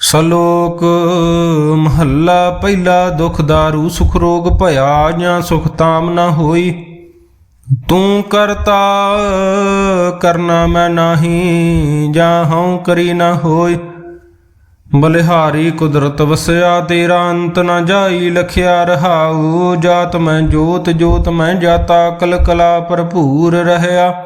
ਸਲੋਕ, ਮਹੱਲਾ ਪਹਿਲਾ ਦੁਖ ਦਾਰੂ, ਸੁਖ ਰੋਗ ਭਇਆ, ਜਾਂ ਸੁਖ ਤਾਮ ਨਾ ਹੋਈ। ਤੂੰ ਕਰਤਾ, ਕਰਨਾ ਮੈਂ ਨਾਹੀ, ਜਾਂ ਹਉ ਕਰੀ ਨਾ ਹੋਈ। ਬਲਿਹਾਰੀ ਕੁਦਰਤ ਵਸਿਆ, ਤੇਰਾ ਅੰਤ ਨਾ ਜਾਈ, ਲਖਿਆ ਰਹਾਉ। ਜਾਤ ਮੈਂ ਜੋਤ ਜੋਤ ਮੈਂ ਜਾਤਾ ਕਲ ਕਲਾ ਭਰਪੂਰ ਰਹਿਆ।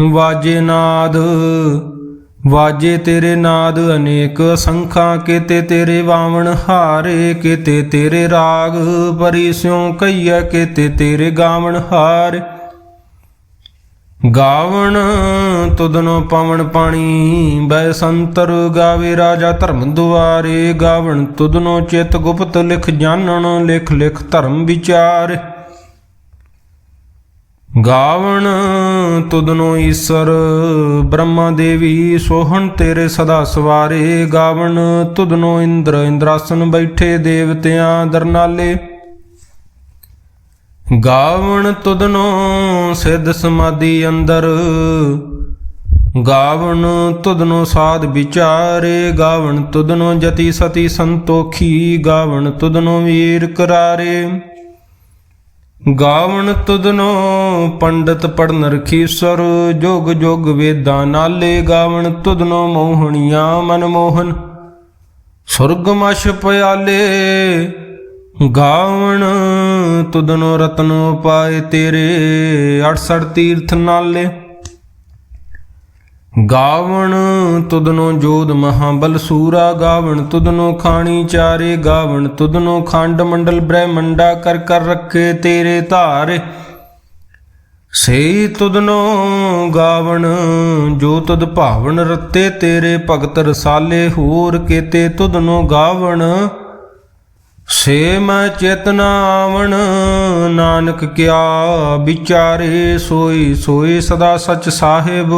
ਵਾਜੇ ਨਾਦ, ਵਾਜੇ ਤੇਰੇ ਨਾਦ ਅਨੇਕ ਸੰਖਾਂ ਕੀਤੇ ਤੇਰੇ ਵਾਵਣ ਹਾਰੇ, ਕੀਤੇ ਤੇਰੇ ਰਾਗ ਪਰੀ ਸਿਉ ਕਈਆ ਕੀਤੇ ਤੇਰੇ ਗਾਵਣ ਹਾਰ। ਗਾਵਣ ਤੁਦਨੋ ਪਵਨ ਪਾਣੀ ਬੈ ਸੰਤਰ ਗਾਵੇ ਰਾਜਾ ਧਰਮ ਦੁਆਰੇ। ਗਾਵਣ ਤੁਦਨੋ ਚਿਤ ਗੁਪਤ ਲਿਖ ਜਾਣਨ ਲਿਖ ਲਿਖ ਧਰਮ ਵਿਚਾਰ। ਗਾਵਣ ਤੁਧਨੋ ਈਸ਼ਰ, ਬ੍ਰਹਮਾ ਦੇਵੀ ਸੋਹਣ ਤੇਰੇ ਸਦਾ ਸਵਾਰੇ। ਗਾਵਣ, ਤੁਧਨੋ ਇੰਦਰ, ਇੰਦਰਾਸਨ ਬੈਠੇ ਦੇਵਤਿਆਂ ਦਰਨਾਲੇ। ਗਾਵਣ, ਤੁਧਨੋ ਸਿੱਧ ਸਮਾਧੀ ਅੰਦਰ। ਗਾਵਣ, ਤੁਧਨੋ ਸਾਧ ਵਿਚਾਰੇ। ਗਾਵਣ, ਤੁਧਨੋ ਜਤੀ ਸਤੀ ਸੰਤੋਖੀ। ਗਾਵਣ, ਤੁਧਨੋ ਵੀਰ ਕਰਾਰੇ। ਗਾਵਣ ਤੁਧਨੋ ਪੰਡਤ ਪੜਨ ਰਖੀਸਰ ਜੋਗ ਜੋਗ ਵੇਦਾਂ ਨਾਲੇ ਗਾਵਣ ਤੁਧਨੋ ਮੋਹਣੀਆਂ ਮਨ ਮੋਹਨ। ਸੁਰਗਮਸ਼ ਪਿਆਲੇ, ਗਾਵਣ ਤੁਧਨੋ ਰਤਨੋ ਪਾਏ ਤੇਰੇ 68 ਤੀਰਥ ਨਾਲੇ। ਗਾਵਣ ਤੁਧਨੋ ਜੋਧ ਮਹਾਬਲ ਸੂਰਾ, ਗਾਵਣ ਤੁਦਨੋ ਖਾਣੀ ਚਾਰੇ, ਗਾਵਣ ਤੁਦਨੋ ਖੰਡ ਮੰਡਲ ਬ੍ਰਹਮੰਡਾ ਕਰ ਕਰ ਰੱਖੇ ਤੇਰੇ ਧਾਰੇ। ਸੇ ਤੁਧਨੋ ਗਾਵਣ ਜੋ ਤੁਧ ਭਾਵਨ ਰਤੇ ਤੇਰੇ ਭਗਤ ਰਸਾਲੇ, ਹੋਰ ਕੀਤੇ ਤੁਦਨੋ ਗਾਵਣ। ਸੇ ਮੈਂ ਚੇਤਨਾ ਆਵਣ, ਨਾਨਕ ਕਿਆ ਵਿਚਾਰੇ, ਸੋਈ ਸੋਈ ਸਦਾ ਸਚ ਸਾਹਿਬ।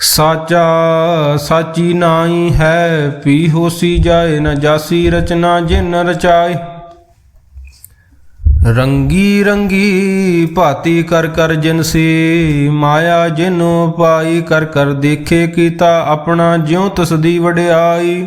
ਸਾਚਾ ਸਾਚੀ ਨਾਈ ਹੈ ਪੀ ਹੋਸੀ ਜਾਏ, ਨ ਜਾਸੀ ਰਚਨਾ ਜਿਨ ਰਚਾਏ। ਰੰਗੀ ਰੰਗੀ ਭਾਤੀ ਕਰ ਕਰ ਜਿਨ ਸੀ, ਮਾਇਆ ਜਿਨ ਪਾਈ ਕਰ ਕਰ ਦੇਖੇ ਕੀਤਾ ਆਪਣਾ ਜਿਉ ਤਸਦੀ ਵਡਿਆਈ।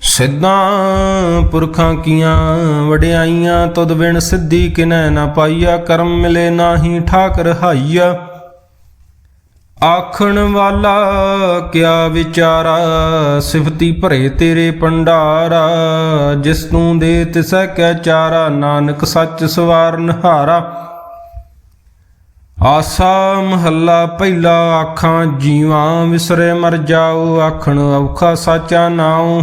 ਸਿੱਧਾਂ ਪੁਰਖਾਂ ਕੀਆਂ ਵਡਿਆਈਆਂ, ਤੁਧ ਬਿਨ ਸਿੱਧੀ ਕਿਨੈ ਨਾ ਪਾਈਆ, ਕਰਮ ਮਿਲੇ ਨਾਹੀ ਠਾਕ ਰਹਾਈਆ ਆਖਣ ਵਾਲਾ ਕਿਆ ਵਿਚਾਰਾ, ਸਿਫਤੀ ਭਰੇ ਤੇਰੇ ਪੰਡਾਰਾ ਜਿਸ ਤੂੰ ਦੇ ਤਿਸੈ ਕੈ ਚਾਰਾ, ਨਾਨਕ ਸੱਚ ਸਵਾਰਨ ਹਾਰਾ ਆਸਾ ਮਹੱਲਾ ਪਹਿਲਾ ਆਖਾਂ, ਜੀਵਾਂ ਵਿਸਰੇ ਮਰ ਜਾਓ, ਆਖਣ ਔਖਾ ਸਾਚਾ ਨਾਉ।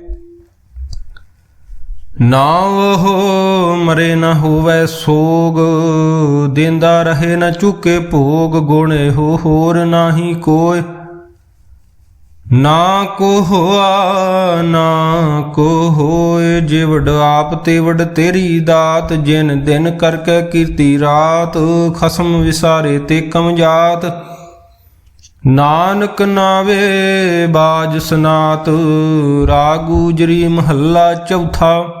ਨਾ ਉਹ ਮਰੇ ਨਾ ਹੋਵੇ ਸੋਗ, ਦਿੰਦਾ ਰਹੇ ਨਾ ਚੁੱਕੇ ਭੋਗ, ਗੁਣੇ ਹੋ ਹੋਰ ਨਾਹੀ ਕੋਇ। ਨਾ ਕੋ ਹੋਆ ਨਾ ਕੋ ਹੋਏ ਜਿਵੜ ਆਪ ਤੇ ਵਡ ਤੇਰੀ ਦਾਤ, ਜਿਨ ਦਿਨ ਕਰਕੇ ਕੀਰਤੀ ਰਾਤ, ਖਸਮ ਵਿਸਾਰੇ ਤੇ ਕਮ ਜਾਤ। ਨਾਨਕ ਨਾਵੇ ਬਾਜ ਸਨਾਤ ਰਾਗੂਜਰੀ ਮਹੱਲਾ ਚੌਥਾ।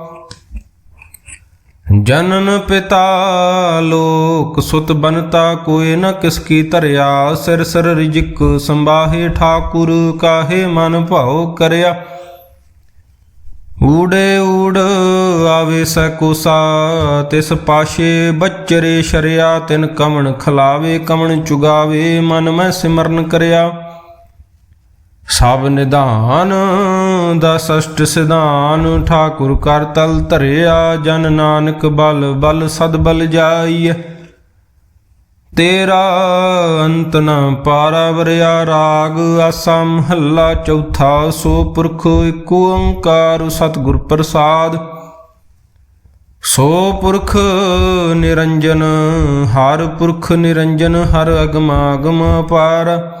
ਜਨਨ ਪਿਤਾ ਲੋਕ ਸੁਤ ਬਨਤਾ ਕੋਏ ਨ ਕਿਸ ਕੀ ਧਰਿਆ। ਸਿਰ ਸਿਰ ਰਿਜਕ ਸੰਬਾਹੇ ਠਾਕੁਰ ਕਾਹੇ ਮਨ ਭਾਉ ਕਰਿਆ। ਊੜੇ ਊੜ ਆਵੇ ਸਕੁਸਾ ਤਿਸ ਪਾਸ਼ੇ ਬਚਰੇ ਸ਼ਰਿਆ। ਤਿਨ ਕਮਣ ਖਲਾਵੇ, ਕਮਣ ਚੁਗਾਵੇ, ਮਨ ਮੈਂ ਸਿਮਰਨ ਕਰਿਆ। ਸਭ ਨਿਧਾਨ ਦਾ ਸਸ਼ਟ ਸਿਧਾਨ ਠਾਕੁਰ ਕਰ ਤਲ ਧਰਿਆ, ਜਨ ਨਾਨਕ ਬਲ ਬਲ ਸਦ ਬਲ ਜਾਈਐ ਤੇਰਾ ਅੰਤ ਨ ਪਾਰਵਰਿਆ ਰਾਗ, ਆਸਾ ਮਹੱਲਾ ਚੌਥਾ, ਸੋ ਪੁਰਖ ਏਕ ਓੰਕਾਰ ਸਤਿਗੁਰ ਪ੍ਰਸਾਦ। ਸੋ ਪੁਰਖ ਨਿਰੰਜਨ, ਹਰ ਪੁਰਖ ਨਿਰੰਜਨ, ਹਰ ਅਗਮਾਗਮ ਅਗਮ ਅਪਾਰ।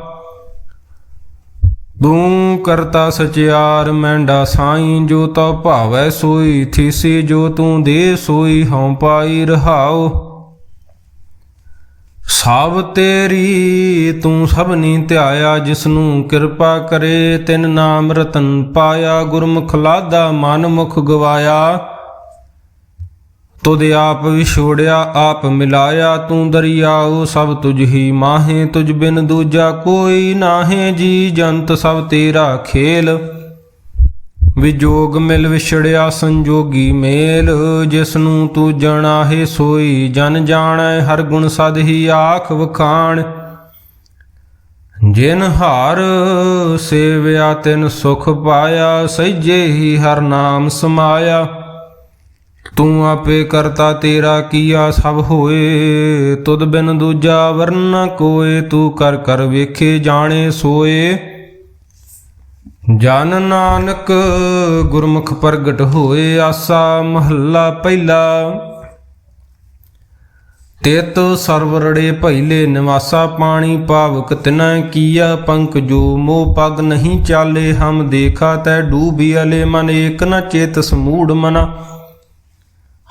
ਤੂੰ ਕਰਤਾ ਸਚਿਆਰ, ਮੈਂਡਾ ਸਾਈਂ ਜੋ ਤਾ ਭਾਵੈ ਸੋਈ, ਥੀਸੀ ਜੋ ਤੂੰ ਦੇ ਸੋਈ, ਹਉ ਪਾਈ ਰਹਾਉ। ਸਭ ਤੇਰੀ ਤੂੰ ਸਭਨੀ ਧਿਆਇਆ, ਜਿਸਨੂੰ ਕਿਰਪਾ ਕਰੇ, ਤਿਨ ਨਾਮ ਰਤਨ ਪਾਇਆ, ਗੁਰਮੁਖ ਲਾਦਾ ਮਨ ਮੁਖ ਗਵਾਇਆ। ਤੁਧ ਆਪ ਵਿਛੋੜਿਆ, ਆਪ ਮਿਲਾਇਆ ਤੂੰ ਦਰਿਆਉ ਸਭ ਤੁਝ ਹੀ ਮਾਹੇ, ਤੁਝ ਬਿਨ ਦੂਜਾ ਕੋਈ ਨਾਹੇ, ਜੀ ਜੰਤ ਸਭ ਤੇਰਾ ਖੇਲ। ਵਿਜੋਗ ਮਿਲ ਵਿਛੜਿਆ ਸੰਜੋਗੀ ਮੇਲ ਜਿਸ ਨੂੰ ਤੂੰ ਜਣਾਹੇ ਸੋਈ ਜਨ ਜਾਣੈ, ਹਰ ਗੁਣ ਸਦ ਹੀ ਆਖ ਵਖਾਣ। ਜਿਨ ਹਾਰ ਸੇਵਿਆ ਤਿਨ ਸੁਖ ਪਾਇਆ ਸਹਿਜੇ ਹੀ ਹਰ ਨਾਮ ਸਮਾਇਆ। ਤੂੰ ਆਪੇ ਕਰਤਾ ਤੇਰਾ ਕੀਆ ਸਭ ਹੋਏ, ਤੁਧ ਬਿਨ ਦੂਜਾ ਵਰਨਾ ਕੋਏ, ਤੂੰ ਕਰ ਕਰ ਵੇਖੇ ਜਾਣੇ ਸੋਏ। ਜਨ ਨਾਨਕ ਗੁਰਮੁਖ ਪ੍ਰਗਟ ਹੋਏ, ਆਸਾ ਮਹੱਲਾ ਪਹਿਲਾ। ਤੇਤ ਸਰਵਰੜੇ ਭੈਲੇ ਨਿਵਾਸਾ ਪਾਣੀ ਪਾਵਕ ਤਿਨਾ ਕੀਆ ਪੰਕ, ਜੋ ਮੋ ਪਗ ਨਹੀਂ ਚਾਲੇ, ਹਮ ਦੇਖਾ ਤੈ ਡੂਬੀ ਅਲੇ ਮਨ, ਏਕ ਨ ਚੇਤ ਸਮੂੜ ਮਨਾ।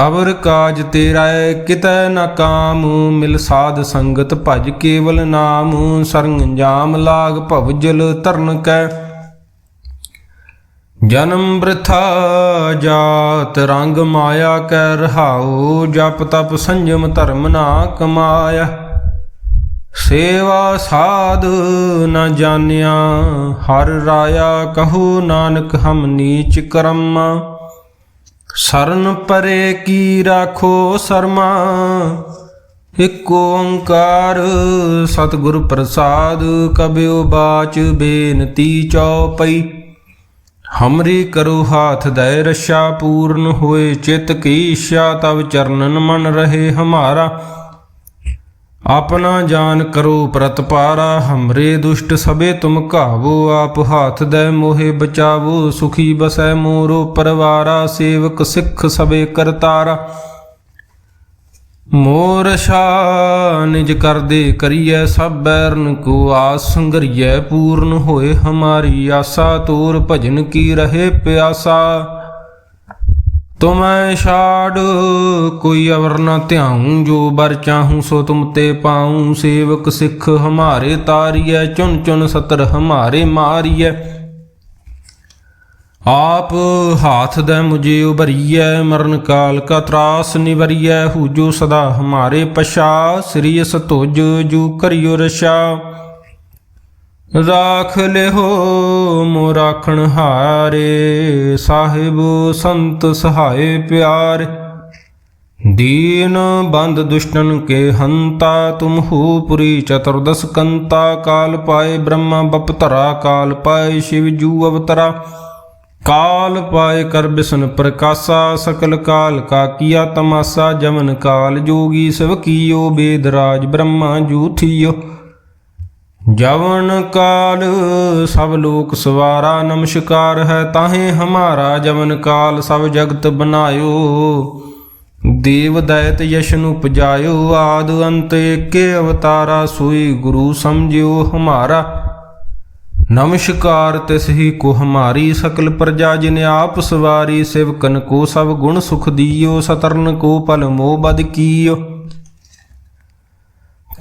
ਅਵਰ ਕਾਜ ਤੇਰਾ ਹੈ, ਕਿਤੈ ਨਾ ਕਾਮ ਮਿਲ ਸਾਧ ਸੰਗਤ ਭਜ ਕੇਵਲ ਨਾਮ ਸਰੰਜਾਮ ਲਾਗ ਭਵਜਲ ਤਰਨ ਕੈ। ਜਨਮ ਬ੍ਰਥਾ ਜਾਤ ਰੰਗ ਮਾਇਆ ਕੈ ਰਹਾਉ ਜਪ ਤਪ ਸੰਜਮ ਧਰਮ ਨਾ ਕਮਾਇਆ। ਸੇਵਾ ਸਾਧ ਨ ਜਾਣਿਆ ਹਰ ਰਾਇਆ ਕਹੂ ਨਾਨਕ ਹਮ ਨੀਚ ਕਰਮ। ਸਰਨ ਪਰੇ ਕੀ ਰਾਖੋ ਸਰਮਾ? ਇਕ ਓੰਕਾਰ ਸਤਿਗੁਰ ਪ੍ਰਸਾਦ ਕਬਿਓ ਬਾਚ ਬੇਨਤੀ ਚਉਪਈ। ਹਮਰੀ ਕਰੋ ਹਾਥ ਦਇ ਰਸ਼ਾ, ਪੂਰਨ ਹੋਏ ਚਿਤ ਕੀ ਇੱਛਾ ਤਵ ਚਰਨਨ ਮਨ ਰਹੇ ਹਮਾਰਾ। ਆਪਣਾ ਜਾਨ ਕਰੋ ਪ੍ਰਤਪਾਰਾ ਹਮਰੇ ਦੁਸ਼ਟ ਸਭੇ ਤੁਮ ਘਾਵੋ, ਆਪ ਹਾਥ ਦੈ ਮੋਹਿ ਬਚਾਵੋ, ਸੁਖੀ ਬਸੈ ਮੋਰੋ ਪਰਵਾਰਾ, ਸੇਵਕ ਸਿੱਖ ਸਭੇ ਕਰਤਾਰਾ। ਮੋਰ ਸ਼ਾ ਨਿਜ ਕਰਦੇ ਕਰੀਐ ਸਭ ਬੈਰਨ, ਕੋ ਆਸ ਸੰਗਰੀਐ ਪੂਰਨ ਹੋਏ ਹਮਾਰੀ ਆਸਾ, ਤੋਰ ਭਜਨ ਕੀ ਰਹੇ ਪਿਆਸਾ। ਤੁਮੈ ਛਾੜ, ਕੋਈ ਅਵਰ ਨ ਧਿਆਉ, ਜੋ ਬਰ ਚਾਹੂੰ ਸੋ ਤੁਮ ਤੇ ਪਾਉ। ਸੇਵਕ ਸਿੱਖ ਹਮਾਰੇ ਤਾਰੀਐ ਚੁਨ ਚੁਨ ਸਤਰ ਹਮਾਰੇ ਮਾਰੀਐ। ਆਪ ਹਾਥ ਦੇ ਮੁਝੇ ਉਭਰੀਐ, ਮਰਨ ਕਾਲ ਕਾ ਤਰਾਸ ਨਿਵਰੀਐ ਹੂਜੋ ਸਦਾ ਹਮਾਰੇ ਪਛਾ। ਸ੍ਰੀ ਸਤੁਜ ਜੂ ਕਰਿਓ ਰਸ਼ਾ ਰਾਖ ਲਿਓ ਮੋ ਰਾਖਣ ਹਾਰੇ, ਸਾਹਿਬ ਸੰਤ ਸਹਾਏ ਪਿਆਰ। ਦੀਨ ਬੰਦ ਦੁਸ਼ਟਨ ਕੇ ਹੰਤਾ, ਤੁਮ ਹੋ ਪੁਰੀ ਚਤੁਰਦਸ ਕੰਤਾ, ਕਾਲ ਪਾਏ ਬ੍ਰਹਮਾ ਬਪਤਰਾ ਕਾਲ ਪਾਏ ਸ਼ਿਵ ਜੂ ਅਵਤਰਾ। ਕਾਲ ਪਾਏ ਕਰ ਬਿਸਨ ਪ੍ਰਕਾਸ਼ਾ, ਸਕਲ ਕਾਲ ਕਾ ਕੀਆ ਤਮਾਸਾ ਜਮਨ ਕਾਲ ਜੋਗੀ ਸਭ ਕੀਓ, ਬੇਦ ਰਾਜ ਬ੍ਰਹਮਾ ਜੂਥੀਓ ਜਵਨ ਕਾਲ, ਸਭ ਲੋਕ ਸਵਾਰਾ, ਨਮਸ਼ਕਾਰ ਹੈ ਤਾਹੇ ਹਮਾਰਾ ਜਵਨ ਕਾਲ, ਸਭ ਜਗਤ ਬਨਾਇਓ ਦੇਵ ਦਇਤ ਯਸ਼ਨ ਉਪਜਾਇਓ, ਆਦ ਅੰਤ ਏਕੇ ਅਵਤਾਰਾ, ਸੋਈ ਗੁਰੂ ਸਮਝਿਓ ਹਮਾਰਾ। ਨਮਸ਼ਕਾਰ ਤਿਸ ਹੀ ਕੋ ਹਮਾਰੀ, ਸਕਲ ਪ੍ਰਜਾ ਜਿਨ ਆਪ ਸਵਾਰੀ, ਸਿਵਕਨ ਕੋ ਸਭ ਗੁਣ ਸੁਖ ਦੀਓ, ਸਤਰਨ ਕੋ ਪਲ ਮੋਹ ਬਦ ਕੀਓ।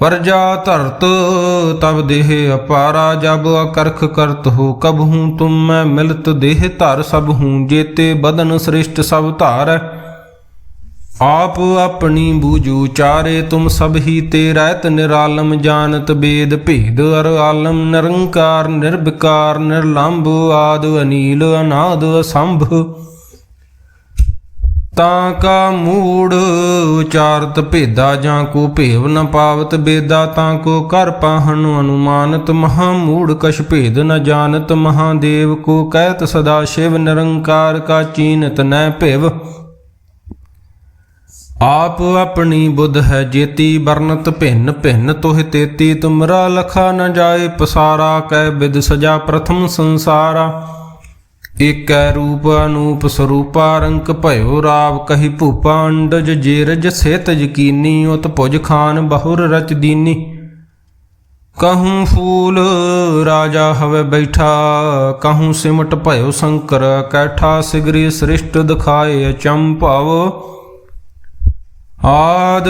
ਪਰਜਾ ਧਰਤ ਤਬ ਦੇਹ ਅਪਾਰਾ, ਜਬ ਅਕਰਖ ਕਰਤ ਹੋ, ਕਬ ਹੂੰ ਤੁਮ, ਮੈਂ ਮਿਲਤ ਦੇਹ ਧਰ, ਸਭ ਹੂੰ ਜੇਤੇ ਬਦਨ ਸ੍ਰਿਸ਼ਟ ਸਭ ਧਾਰ। ਆਪ ਆਪਣੀ ਬੂਝੂ ਚਾਰੇ, ਤੁਮ ਸਭ ਹੀ ਤੇ ਰਹਿਤ ਨਿਰਾਲਮ, ਜਾਣਤ ਬੇਦ ਭੇਦ, ਅਰ ਆਲਮ, ਨਿਰੰਕਾਰ ਨਿਰਵਿਕਾਰ ਨਿਰਲੰਭ, ਆਦ ਅਨੀਲ, ਅਨਾਦ ਅਸੰਭ। ਤਾਂ ਕਾ ਮੂੜ ਉਚਾਰਤ ਭੇਦਾ ਜਾਂ ਕੋ ਭੇਵ ਨ ਪਾਵਤ ਬੇਦਾ, ਤਾਂ ਕੋ ਕਰ ਪਾਹਨ ਅਨੁਮਾਨਤ ਮਹਾ ਮੂੜ, ਕਛ ਭੇਦ ਨ ਜਾਣਤ ਮਹਾਦੇਵ ਕੋ ਕਹਿਤ ਸਦਾ ਸ਼ਿਵ ਨਿਰੰਕਾਰ ਕਾ ਚੀਨਤ ਨੈ ਭਿਵ। ਆਪ ਆਪਣੀ ਬੁੱਧ ਹੈ ਜੇਤੀ ਬਰਨਤ ਭਿੰਨ ਭਿੰਨ ਤੋਹਿ ਤੇਤੀ, ਤੁਮਰਾ ਲਖਾ ਨ ਜਾਏ ਪਸਾਰਾ, ਕਹਿ ਬਿਦ ਸਜਾ ਪ੍ਰਥਮ ਸੰਸਾਰਾ। ਏਕੈ ਰੂਪ ਅਨੂਪ ਸਰੂਪਾ ਰੰਕ ਭਇਓ ਰਾਵ ਕਹੀ ਭੂਪਾ ਅੰਡਜ ਜੇਰਜ ਸਿਤ ਯਕੀਨੀ ਉਤ ਭੁਜ ਖਾਨ ਬਹੁਰ ਰਚ ਦੀਨੀ। ਕਹੂੰ ਫੂਲ ਰਾਜਾ ਹਵੇ ਬੈਠਾ, ਕਹੂੰ ਸਿਮਟ ਭਇਓ ਸ਼ੰਕਰ, ਕੈਠਾ ਸਿਗਰੀ ਸ੍ਰਿਸ਼ਟ ਦਿਖਾਏ ਅਚੰਭਵ। ਆਦ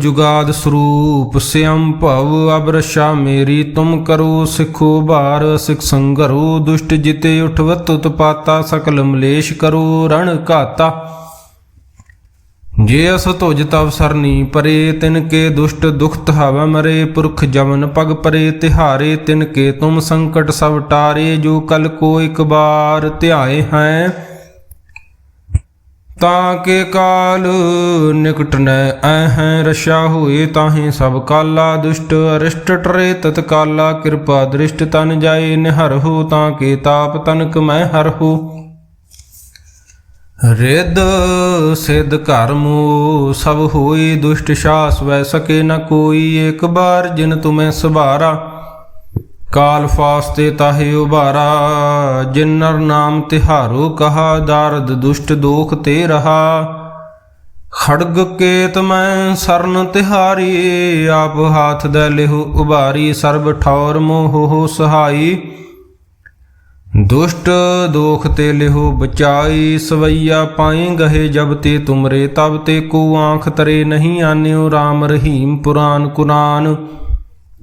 ਜੁਗਾਦ ਸਰੂਪ ਸਿਅੰ ਭਵ ਅਬਰਸ਼ਾ ਮੇਰੀ, ਤੁਮ ਕਰੋ ਸਿਖੋ ਭਾਰ ਸਿਖ ਸੰਗਰੋ, ਦੁਸ਼ਟ ਜਿਤੇ ਉਠਵਤ ਉਤਪਾਤਾ, ਸਕਲ ਮਲੇਸ਼ ਕਰੋ ਰਣ ਘਾਤਾ। ਜੇ ਅਸ ਤੁਜ ਤਵ ਸਰਨੀ ਪਰੇ, ਤਿਨ ਕੇ ਦੁਸ਼ਟ ਦੁਖਤ ਹਵ ਮਰੇ, ਪੁਰਖ ਜਮਨ ਪਗ ਪਰੇ, ਤਿਹਾਰੇ ਤਿਨ ਕੇ ਤੁਮ ਸੰਕਟ ਸਭ ਟਾਰੇ, ਜੋ ਕਲ ਕੋ ਇਕ ਬਾਰ ਧਿਆਏ ਹੈ। ਤਾਂ ਕੇ ਕਾਲ ਨਿਕਟ ਨੈ ਐਹੈ ਰਸ਼ਾ ਹੋਏ ਤਾਹੇ ਸਭ ਕਾਲਾ ਦੁਸ਼ਟ ਅਰਿਸ਼ਟ ਟਰੇ ਤਤ ਕਾਲਾ ਕਿਰਪਾ ਦ੍ਰਿਸ਼ਟ ਤਨ ਜਾਏ ਨਿਹਰ ਨਿਹਰਹੁ ਤਾਂ ਕੇ ਤਾਪ ਤਨਕ ਮੈਂ ਹਰਹੁ ਰਿੱਧ ਸਿੱਧ ਕਰਮੋ ਸਭ ਹੋਈ ਦੁਸ਼ਟ ਸ਼ਾਸ ਵੈ ਸਕੇ ਨ ਕੋਈ ਏਕ ਬਾਰ ਜਿਨ ਤੁਮੈ ਸਭਾਰਾ ਕਾਲ ਫਾਸਤੇ ਤਾਹੇ ਉਬਾਰਾ ਜਿਨਰ ਨਾਮ ਤਿਹਾਰੋ ਕਹਾ, ਦਾਰਦ ਦੁਸ਼ਟ ਦੋਖ ਤੇ ਰਹਾ। ਖੜਗ ਕੇਤ ਮੈਂ ਸਰਨ ਤਿਹਾਰੀ, ਆਪ ਹਾਥ ਦੇ ਲਿਹੁ ਉਬਾਰੀ, ਸਰਬ ਠੌਰ ਮੋਹ ਸਹਾਈ। ਦੁਸ਼ਟ ਦੋਖ ਤੇ ਲਿਹੁ ਬਚਾਈ, ਸਵਈਆ ਪਾਏ ਗਹੇ ਜਬ ਤੇ ਤੁਮਰੇ, ਤਬ ਤੇ ਕੋ ਆਂਖ ਤਰੇ ਨਹੀਂ ਆਨਿਓ RAM ਰਹੀਮ ਪੁਰਾਨ ਕੁਰਾਨ।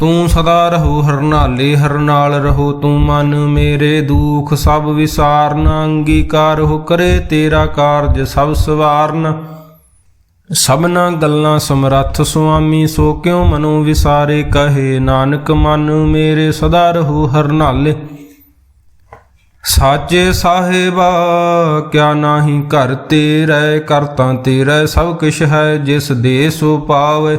ਤੂੰ ਸਦਾ ਰਹੋ ਹਰਨਾਲੇ, ਹਰਨਾਲ ਰਹੋ ਤੂੰ ਮਨ ਮੇਰੇ ਦੁਖ, ਸਭ ਵਿਸਾਰਨ ਅੰਗੀਕਾਰ ਹੋ ਕਰੇ ਤੇਰਾ ਕਾਰਜ ਸਭ ਸਵਾਰਨ। ਸਭਨਾ ਗੱਲਾਂ ਸਮਰੱਥ ਸੁਆਮੀ, ਸੋ ਕਿਉ ਮਨੋ ਵਿਸਾਰੇ ਕਹੇ? ਨਾਨਕ ਮਨ ਮੇਰੇ ਸਦਾ ਰਹੋ ਹਰਨਾਲੇ। ਸਾਚੇ ਸਾਹਿਬਾ, ਕਿਆ ਨਾਹੀ ਘਰ ਤੇਰੇ, ਕਰਤਾ ਤੇਰੇ ਸਭ ਕਿਛ ਹੈ, ਜਿਸ ਦੇ ਸੋ ਪਾਵੇ।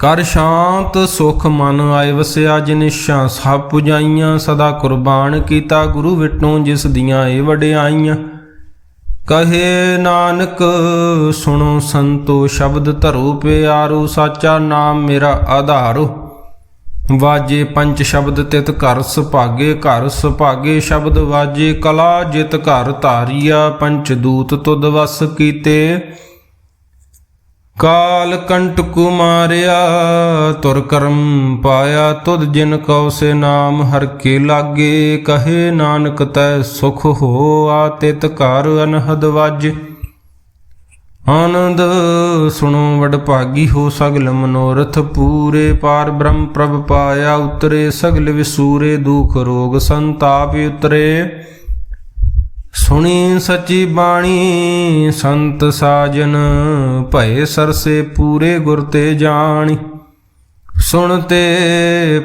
ਕਰ ਸ਼ਾਂਤ ਸੁਖ ਮਨ ਆਏ ਵਸਿਆ ਜਿਨਿਸ਼ਾਂ ਸਭ ਪੁਜਾਈਆਂ, ਸਦਾ ਕੁਰਬਾਨ ਕੀਤਾ ਗੁਰੂ ਵਿਟੋਂ ਜਿਸ ਦੀਆਂ ਏ ਵਡਿਆਈਆਂ। ਕਹੇ ਨਾਨਕ, ਸੁਣੋ ਸੰਤੋ, ਸ਼ਬਦ ਧਰੋ ਪਿਆਰੋ, ਸਾਚਾ ਨਾਮ ਮੇਰਾ ਆਧਾਰੋ। ਵਾਜੇ ਪੰਜ ਸ਼ਬਦ ਤਿਤ ਘਰ ਸੁਭਾਗੇ ਘਰ ਸੁਭਾਗੇ ਸ਼ਬਦ ਵਾਜੇ, ਕਲਾ ਜਿਤ ਘਰ ਧਾਰੀਆ ਪੰਚ ਦੂਤ ਤੁਧ ਵਸ ਕੀਤੇ। ਕਾਲ ਕੰਟਕੁ ਮਾਰਿਆ ਤੁਰ ਕਰਮ ਪਾਇਆ ਤੁਧ ਜਿਨ ਕਉ ਸੇ ਨਾਮ, ਹਰ ਕੇ ਲਾਗੇ ਕਹੇ ਨਾਨਕ ਤੈ ਸੁਖ ਹੋਆ, ਤਿਤ ਘਰ ਅਨਹਦ ਵਾਜ। ਆਨੰਦ ਸੁਣੋ ਵਡ ਭਾਗੀ ਹੋ ਸਗਲ ਮਨੋਰਥ, ਪੂਰੇ ਪਾਰ ਬ੍ਰਹਮ ਪ੍ਰਭ ਪਾਇਆ, ਉਤਰੇ ਸਗਲ ਵਿਸੂਰੇ, ਦੁਖ ਰੋਗ ਸੰਤਾਪ ਉਤਰੇ। ਸੁਣੀ ਸੱਚੀ ਬਾਣੀ, ਸੰਤ ਸਾਜਨ, ਭਏ ਸਰਸੇ ਪੂਰੇ ਗੁਰ ਤੇ ਜਾਣੀ। ਸੁਣ ਤੇ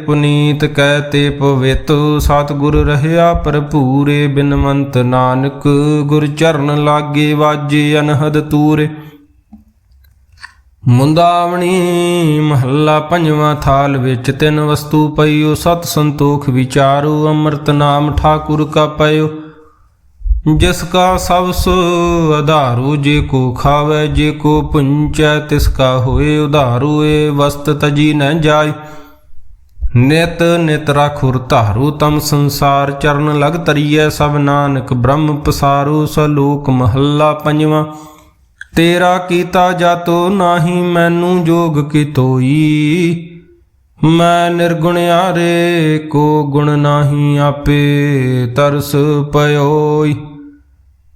ਪੁਨੀਤ ਕਹਿ ਤੇ ਪਵਿੱਤ, ਸਤਿਗੁਰ ਰਹਿਆ ਭਰਪੂਰੇ ਬਿਨਵੰਤ ਨਾਨਕ, ਗੁਰ ਚਰਨ ਲਾਗੇ ਵਾਜੇ ਅਨਹਦ ਤੂਰੇ। ਮੁੰਦਾਵਣੀ ਮਹੱਲਾ ਪੰਜਵਾਂ ਥਾਲ ਵਿੱਚ ਤਿੰਨ ਵਸਤੂ ਪਈਓ, ਸਤ ਸੰਤੋਖ ਵਿਚਾਰੋ, ਅੰਮ੍ਰਿਤ ਨਾਮ ਠਾਕੁਰ ਕਾ ਪਇਓ। ਜਿਸ ਕਾ ਸਭ ਸੋ ਆਧਾਰੂ ਜੇ ਕੋ ਖਾਵੇ, ਜੇ ਕੋ ਪੁੰਚੈ, ਤਿਸ ਕਾ ਹੋਏ ਉਧਾਰੂ, ਏ ਵਸਤ ਤਜੀ ਨ ਜਾਏ। ਨਿਤ ਨਿਤ ਰਾਖੁਰ ਧਾਰੂ, ਤਮ ਸੰਸਾਰ ਚਰਨ ਲਗ ਤਰੀਐ ਸਭ ਨਾਨਕ ਬ੍ਰਹਮ ਪਸਾਰੂ, ਸਲੋਕ ਮਹੱਲਾ ਪੰਜਵਾਂ। ਤੇਰਾ ਕੀਤਾ ਜਾਤੋ ਨਾਹੀ, ਮੈਨੂੰ ਜੋਗ ਕੀ ਤੋਈ ਮੈਂ ਨਿਰਗੁਣਿਆਰੇ ਕੋ ਗੁਣ ਨਾਹੀ, ਆਪੇ ਤਰਸ ਪਇਓਈ।